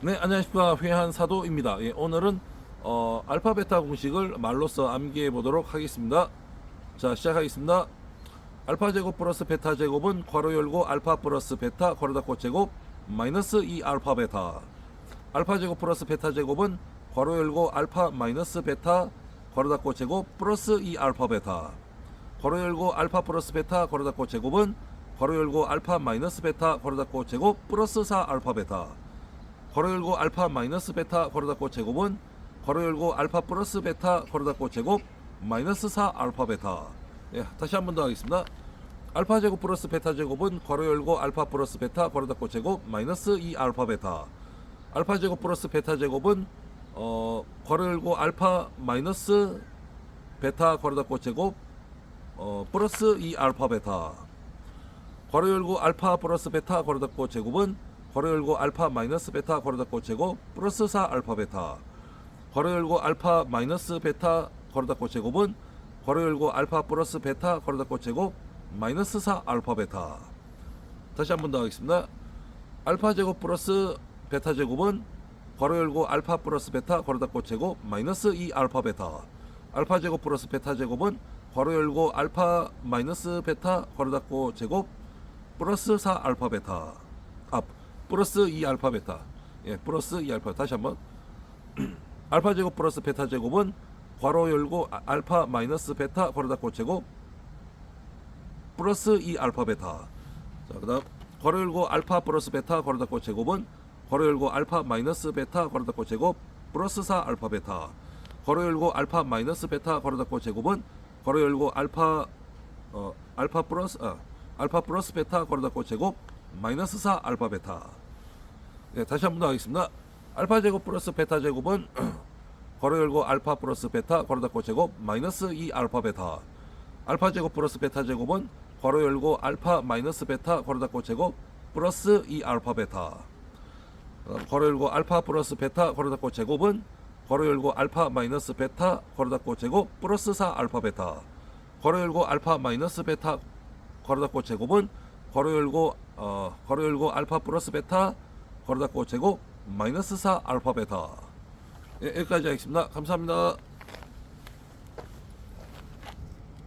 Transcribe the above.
네, 안녕하십니까. 회한 사도입니다. 예, 오늘은 어, 알파 베타 공식을 말로써 암기해 보도록 하겠습니다. 자, 시작하겠습니다. 알파 제곱 플러스 베타 제곱은 괄호 열고 알파 플러스 베타 괄호 닫고 제곱 마이너스 2 알파 베타. 알파 제곱 플러스 베타 제곱은 괄호 열고 알파 마이너스 베타 괄호 닫고 제곱 플러스 2 알파 베타. 괄호 열고 알파 플러스 베타 괄호 닫고 제곱은 괄호 열고 알파 마이너스 베타 괄호 닫고 제곱 플러스 4 알파 베타. 괄호 열고 알파 마이너스 베타 괄호 닫고 제곱은 괄호 열고 알파 플러스 베타 괄호 닫고 제곱 마이너스 4 알파 베타. 예, 다시 한 번 더 하겠습니다. 알파 제곱 플러스 베타 제곱은 괄호 열고 알파 플러스 베타 괄호 닫고 제곱 마이너스 2 알파 베타. 알파 제곱 플러스 베타 제곱은 어 괄호 열고 알파 마이너스 베타 괄호 닫고 제곱 어 플러스 2 알파 베타. 괄호 열고 알파 플러스 베타 괄호 닫고 제곱은 괄호 열고 알파 마이너스 베타 괄호 닫고 제곱 플러스 4 알파 베타. 괄호 열고 알파 마이너스 베타 괄호 닫고 제곱은 괄호 열고 알파 플러스 베타 괄호 닫고 제곱 마이너스 4 알파 베타. 다시 한 번 더 하겠습니다. 알파 제곱 플러스 베타 제곱은 괄호 열고 알파 플러스 베타 괄호 닫고 제곱 마이너스 2 알파 베타. 알파 제곱 플러스 베타 제곱은 괄호 열고 알파 마이너스 베타 괄호 닫고 제곱 플러스 4 알파 베타. 아 플러스 2 알파 베타. 예, 플러스 2 알파. 다시 한번. 알파 제곱 플러스 베타 제곱은 괄호 열고 아- 알파 마이너스 베타 괄호 닫고 제곱 플러스 2 알파 베타. 자, 그다음 괄호 열고 알파 플러스 베타 괄호 닫고 제곱은 괄호 열고 알파 마이너스 베타 괄호 닫고 제곱 플러스 4 알파 베타. 괄호 열고 알파 마이너스 베타 괄호 닫고 제곱은 괄호 열고 알파 어 알파 플러스 아 알파 플러스 베타 괄호 닫고 제곱 마이너스 4 알파 베타. 네, 다시 한 번 더 하겠습니다. 알파 제곱 플러스 베타 제곱은 괄호 열고 알파 플러스 베타 괄호 닫고 제곱 마이너스 2 알파 베타. 알파 제곱 플러스 베타 제곱은 괄호 열고 알파 마이너스 베타 괄호 닫고 제곱 플러스 2 알파 베타. 어, 괄호 열고 알파 플러스 베타 괄호 닫고 제곱은 괄호 열고 알파 마이너스 베타 괄호 닫고 제곱 플러스 4 알파 베타. 괄호 열고 알파 마이너스 베타 괄호 닫고 제곱은 괄호 열고 어 괄호 열고 알파 플러스 베타 닫고 제곱 마이너스 4 알파 베타. 예, 여기까지 하겠습니다. 감사합니다.